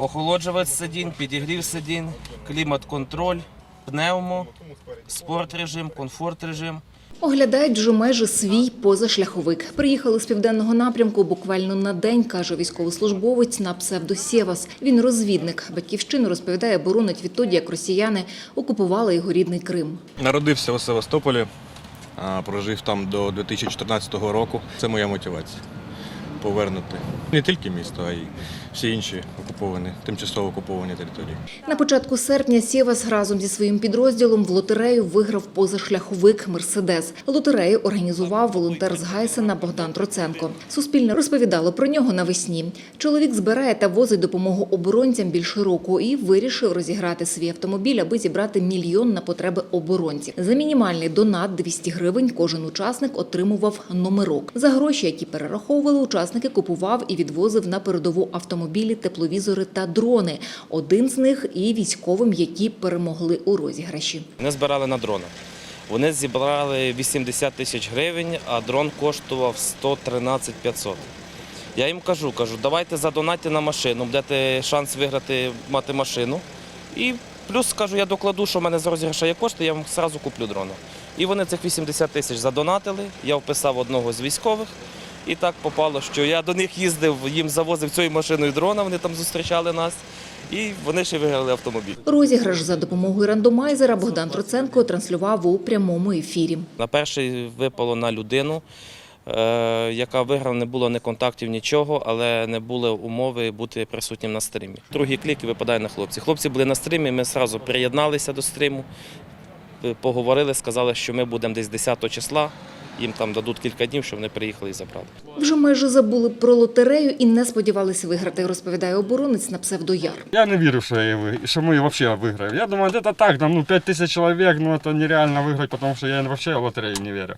Охолоджувач сидінь, підігрів сидінь, клімат-контроль, пневмо, спорт режим, комфорт режим. Оглядають вже майже свій позашляховик. Приїхали з південного напрямку буквально на день, каже військовослужбовець на псевдо Сєвас. Він розвідник. Батьківщину розповідає, боронить відтоді, як росіяни окупували його рідний Крим. Народився у Севастополі, прожив там до 2014 року. Це моя мотивація повернути не тільки місто, а й всі інші окуповані, тимчасово окуповані території. На початку серпня Сєвас разом зі своїм підрозділом в лотерею виграв позашляховик Мерседес. Лотерею організував волонтер з Гайсена Богдан Троценко. Суспільне розповідало про нього навесні. Чоловік збирає та возить допомогу оборонцям більше року і вирішив розіграти свій автомобіль, аби зібрати мільйон на потреби оборонців. За мінімальний донат 200 гривень кожен учасник отримував номерок. За гроші, які перераховували, учасники купував і відвозив на передову автомобілі, тепловізори та дрони. Один з них і військовим, які перемогли у розіграші. Вони збирали на дрона. Вони зібрали 80 тисяч гривень, а дрон коштував 113 500. Я їм кажу, кажу, давайте задонайте на машину, будете шанс виграти, мати машину. І плюс кажу, я докладу, що в мене з розіграша є кошти, я вам одразу куплю дрона. І вони цих 80 тисяч задонатили. Я вписав одного з військових. І так попало, що я до них їздив, їм завозив цією машиною дрона, вони там зустрічали нас, і вони ще виграли автомобіль. Розіграш за допомогою рандомайзера Богдан Троценко транслював у прямому ефірі. На перший випало на людину, е, яка виграла, не було ні контактів, нічого, але не було умови бути присутнім на стрімі. Другий клік випадає на хлопці. Хлопці були на стрімі, ми одразу приєдналися до стріму, е, поговорили, сказали, що ми будемо десь 10 числа. Їм там дадуть кілька днів, щоб вони приїхали і забрали. Вже майже забули про лотерею і не сподівалися виграти, розповідає оборонець на псевдояр. Я не вірив, що, я, що ми взагалі виграємо. Я думаю, це так, там, ну, 5 тисяч чоловік, ну, це нереально виграти, тому що я взагалі в лотерею не вірю.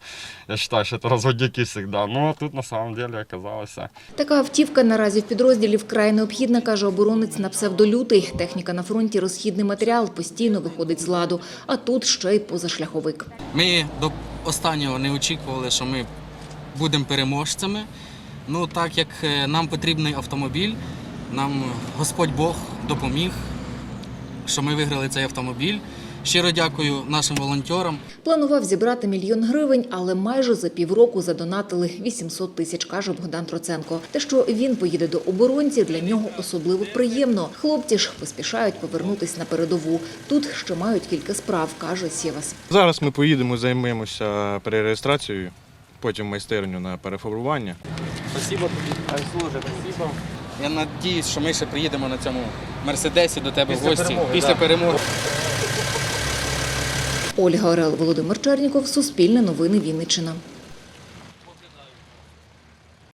Я вважаю, що це розводники завжди. Ну, а тут на самом деле оказалося. Така автівка наразі в підрозділі вкрай необхідна, каже оборонець на псевдолютий. Техніка на фронті розхідний матеріал постійно виходить з ладу, а тут ще й позашляховик. Ми до останнього не очікували, що ми будемо переможцями. Ну, так як е, нам потрібний автомобіль, нам Господь Бог допоміг, що ми виграли цей автомобіль. Щиро дякую нашим волонтерам. Планував зібрати мільйон гривень, але майже за півроку задонатили 800 тисяч, каже Богдан Троценко. Те, що він поїде до оборонців, для нього особливо приємно. Хлопці ж поспішають повернутись на передову. Тут ще мають кілька справ, каже Сєвас. Зараз ми поїдемо, займемося перереєстрацією, потім майстерню на перефарбування. Спасибо тобі, служить, спасибо. Я надіюсь, що ми ще приїдемо на цьому мерседесі до тебе в гості після перемоги. Ольга Орел, Володимир Черніков, Суспільне новини Вінниччина.